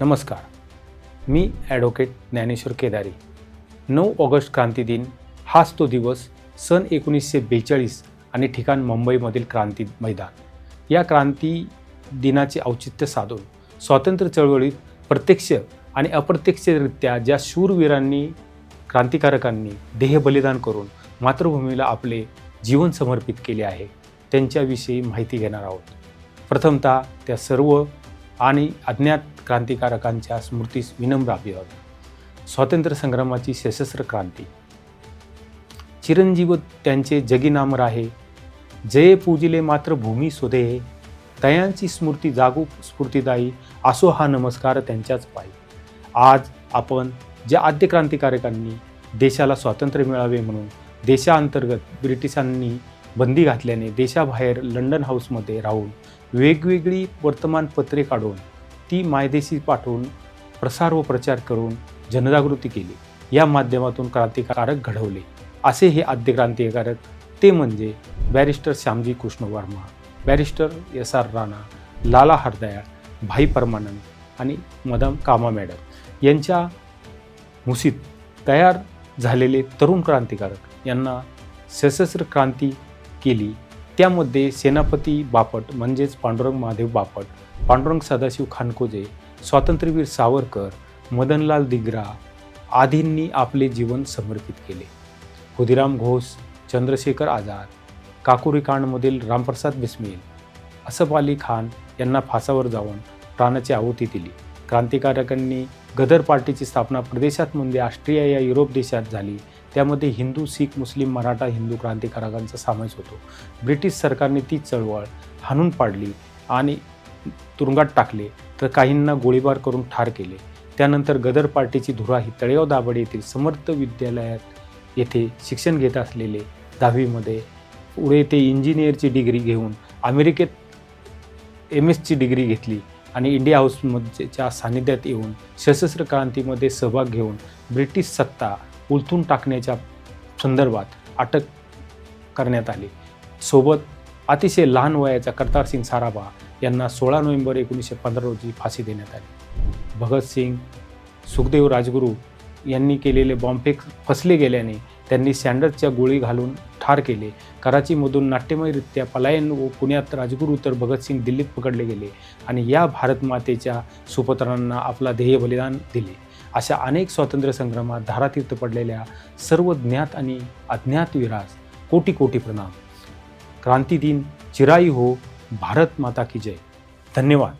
नमस्कार. मी ॲडव्होकेट ज्ञानेश्वर केदारी. नऊ ऑगस्ट क्रांती दिन हाच तो दिवस सन एकोणीसशे बेचाळीस आणि ठिकाण मुंबईमधील क्रांती मैदान. या क्रांती दिनाचे औचित्य साधून स्वातंत्र्य चळवळीत प्रत्यक्ष आणि अप्रत्यक्षरित्या ज्या शूरवीरांनी क्रांतिकारकांनी देह बलिदान करून मातृभूमीला आपले जीवन समर्पित केले आहे त्यांच्याविषयी माहिती घेणार आहोत. प्रथमतः त्या सर्व आणि अज्ञात क्रांतिकारकांच्या स्मृतीस विनम्र अभिवादन. स्वातंत्र्य संग्रामाची सशस्त्र क्रांती. चिरंजीव त्यांचे जगी नाम राहे जये पूजिले मात्र भूमी सुधे. तयांची स्मृती जागू स्फूर्तिदायी. असो हा नमस्कार त्यांच्याच पायी. आज आपण ज्या आद्य क्रांतिकारकांनी देशाला स्वातंत्र्य मिळावे म्हणून देशांतर्गत ब्रिटिशांनी बंदी घातल्याने देशाबाहेर लंडन हाऊसमध्ये राहून वेगवेगळी वर्तमानपत्रे काढून ती मायदेशी पाठवून प्रसार व प्रचार करून जनजागृती केली. या माध्यमातून क्रांतिकारक घडवले. असे हे आद्य क्रांतिकारक ते म्हणजे barrister Shyamji Krishna Varma barrister S R Rana Lala Hardayal Bhai Parmanand आणि मदम कामा मॅडम यांच्या मुसीत तयार झालेले तरुण क्रांतिकारक यांना सशस्त्र क्रांती केली. त्यामध्ये सेनापती बापट म्हणजेच पांडुरंग महादेव बापट पांडुरंग सदाशिव खानकोजे स्वातंत्र्यवीर सावरकर मदनलाल दिग्रा आदींनी आपले जीवन समर्पित केले. खुदिराम घोष चंद्रशेखर आझाद काकुरीकांडमधील रामप्रसाद बिस्मिल असफ अली खान यांना फासावर जाऊन प्राणाची आहुती दिली. क्रांतिकारकांनी गदर पार्टीची स्थापना प्रदेशात म्हणजे ऑस्ट्रिया या युरोप देशात झाली. त्यामध्ये हिंदू शीख मुस्लिम मराठा हिंदू क्रांतिकारकांचा समावेश होतो. ब्रिटिश सरकारने ती चळवळ हाणून पाडली आणि तुरुंगात टाकले तर काहींना गोळीबार करून ठार केले. त्यानंतर गदर पार्टीची धुरा ही तळेगाव दाभाडे येथील समर्थ विद्यालयात येथे शिक्षण घेत असलेले दहावीमध्ये पुढे ते इंजिनियरची डिग्री घेऊन अमेरिकेत एम एसची डिग्री घेतली आणि इंडिया हाऊसमध्येच्या सानिध्यात येऊन सशस्त्र क्रांतीमध्ये सहभाग घेऊन ब्रिटिश सत्ता उलथून टाकण्याच्या संदर्भात अटक करण्यात आली. सोबत अतिशय लहान वयाचा करतारसिंग साराभा यांना सोळा नोव्हेंबर एकोणीसशे पंधरा रोजी फाशी देण्यात आली. भगतसिंग सुखदेव राजगुरू यांनी केलेले बॉम्बफेक फसले गेल्याने त्यांनी सँडर्सच्या गोळी घालून ठार केले. कराचीमधून नाट्यमयरित्या पलायन व पुण्यात राजगुरू तर भगतसिंग दिल्लीत पकडले गेले आणि या भारतमातेच्या सुपुत्रांना आपला ध्येय बलिदान दिले. अशा अनेक स्वातंत्र्य संग्रामात धारातीर्थ पडलेल्या सर्व ज्ञात आणि अज्ञात वीरास कोटी कोटी प्रणाम. क्रांती दिन चिराई हो भारत माता की जय. धन्यवाद.